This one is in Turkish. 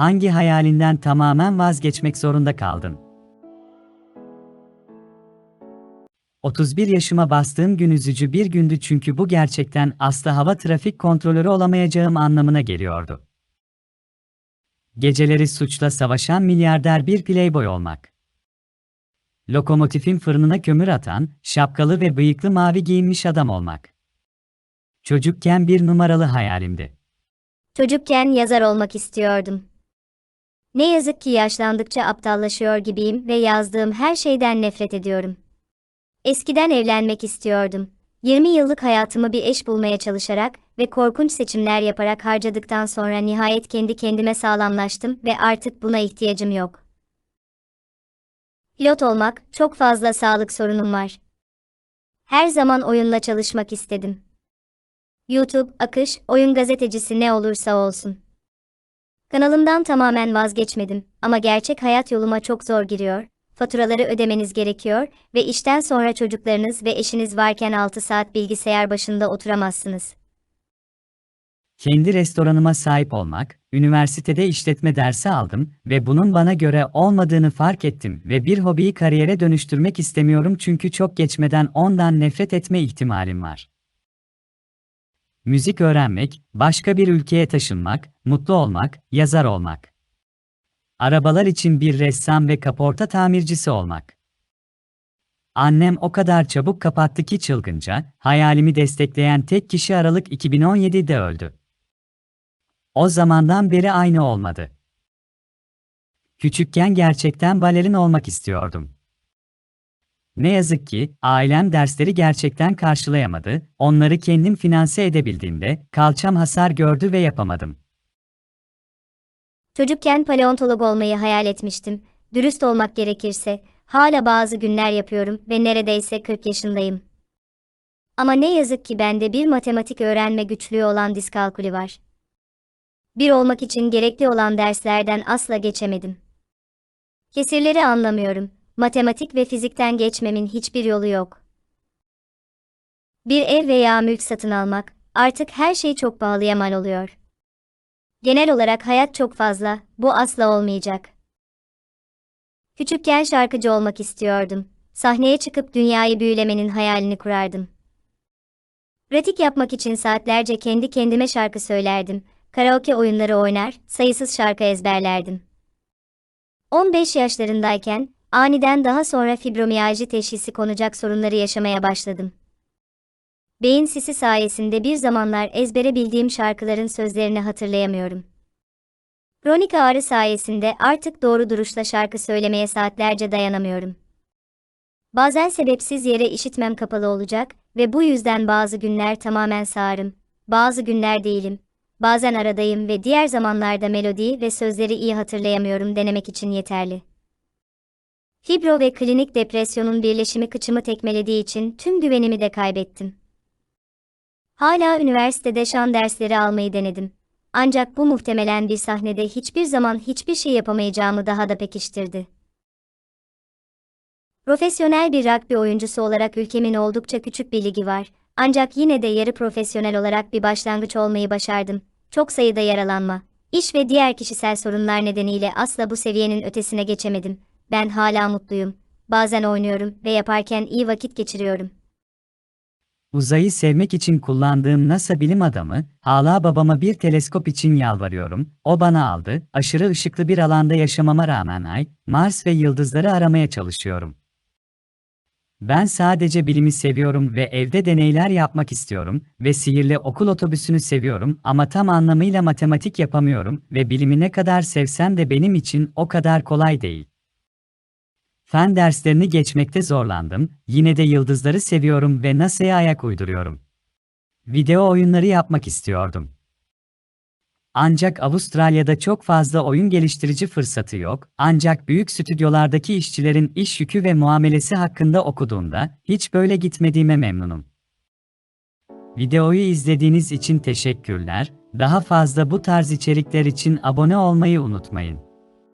hangi hayalinden tamamen vazgeçmek zorunda kaldın? 31 yaşıma bastığım gün üzücü bir gündü çünkü bu gerçekten asla hava trafik kontrolörü olamayacağım anlamına geliyordu. Geceleri suçla savaşan milyarder bir playboy olmak. Lokomotifin fırınına kömür atan, şapkalı ve bıyıklı mavi giyinmiş adam olmak. Çocukken bir numaralı hayalimdi. Çocukken yazar olmak istiyordum. Ne yazık ki yaşlandıkça aptallaşıyor gibiyim ve yazdığım her şeyden nefret ediyorum. Eskiden evlenmek istiyordum. 20 yıllık hayatımı bir eş bulmaya çalışarak ve korkunç seçimler yaparak harcadıktan sonra nihayet kendi kendime sağlamlaştım ve artık buna ihtiyacım yok. Pilot olmak, çok fazla sağlık sorunum var. Her zaman oyunla çalışmak istedim. YouTube, akış, oyun gazetecisi ne olursa olsun. Kanalımdan tamamen vazgeçmedim ama gerçek hayat yoluma çok zor giriyor. Faturaları ödemeniz gerekiyor ve işten sonra çocuklarınız ve eşiniz varken 6 saat bilgisayar başında oturamazsınız. Kendi restoranıma sahip olmak, üniversitede işletme dersi aldım ve bunun bana göre olmadığını fark ettim ve bir hobiyi kariyere dönüştürmek istemiyorum çünkü çok geçmeden ondan nefret etme ihtimalim var. Müzik öğrenmek, başka bir ülkeye taşınmak, mutlu olmak, yazar olmak. Arabalar için bir ressam ve kaporta tamircisi olmak. Annem o kadar çabuk kapattı ki çılgınca, hayalimi destekleyen tek kişi Aralık 2017'de öldü. O zamandan beri aynı olmadı. Küçükken gerçekten balerin olmak istiyordum. Ne yazık ki ailem dersleri gerçekten karşılayamadı. Onları kendim finanse edebildiğimde kalçam hasar gördü ve yapamadım. Çocukken paleontolog olmayı hayal etmiştim. Dürüst olmak gerekirse, hala bazı günler yapıyorum ve neredeyse 40 yaşındayım. Ama ne yazık ki bende bir matematik öğrenme güçlüğü olan diskalkülü var. Bir olmak için gerekli olan derslerden asla geçemedim. Kesirleri anlamıyorum. Matematik ve fizikten geçmemin hiçbir yolu yok. Bir ev veya mülk satın almak, artık her şey çok pahalıya mal oluyor. Genel olarak hayat çok fazla, bu asla olmayacak. Küçükken şarkıcı olmak istiyordum. Sahneye çıkıp dünyayı büyülemenin hayalini kurardım. Pratik yapmak için saatlerce kendi kendime şarkı söylerdim. Karaoke oyunları oynar, sayısız şarkı ezberlerdim. 15 yaşlarındayken aniden daha sonra fibromiyalji teşhisi konacak sorunları yaşamaya başladım. Beyin sisi sayesinde bir zamanlar ezbere bildiğim şarkıların sözlerini hatırlayamıyorum. Kronik ağrı sayesinde artık doğru duruşla şarkı söylemeye saatlerce dayanamıyorum. Bazen sebepsiz yere işitmem kapalı olacak ve bu yüzden bazı günler tamamen sağırım, bazı günler değilim, bazen aradayım ve diğer zamanlarda melodiyi ve sözleri iyi hatırlayamıyorum denemek için yeterli. Fibro ve klinik depresyonun birleşimi kıçımı tekmelediği için tüm güvenimi de kaybettim. Hala üniversitede şan dersleri almayı denedim. Ancak bu muhtemelen bir sahnede hiçbir zaman hiçbir şey yapamayacağımı daha da pekiştirdi. Profesyonel bir rugby oyuncusu olarak ülkemin oldukça küçük bir ligi var. Ancak yine de yarı profesyonel olarak bir başlangıç olmayı başardım. Çok sayıda yaralanma, iş ve diğer kişisel sorunlar nedeniyle asla bu seviyenin ötesine geçemedim. Ben hala mutluyum. Bazen oynuyorum ve yaparken iyi vakit geçiriyorum. Uzayı sevmek için kullandığım NASA bilim adamı, hala babama bir teleskop için yalvarıyorum, o bana aldı, aşırı ışıklı bir alanda yaşamama rağmen Ay, Mars ve yıldızları aramaya çalışıyorum. Ben sadece bilimi seviyorum ve evde deneyler yapmak istiyorum ve sihirli okul otobüsünü seviyorum ama tam anlamıyla matematik yapamıyorum ve bilimi ne kadar sevsem de benim için o kadar kolay değil. Fen derslerini geçmekte zorlandım, yine de yıldızları seviyorum ve NASA'ya ayak uyduruyorum. Video oyunları yapmak istiyordum. Ancak Avustralya'da çok fazla oyun geliştirici fırsatı yok, ancak büyük stüdyolardaki işçilerin iş yükü ve muamelesi hakkında okuduğumda hiç böyle gitmediğime memnunum. Videoyu izlediğiniz için teşekkürler. Daha fazla bu tarz içerikler için abone olmayı unutmayın.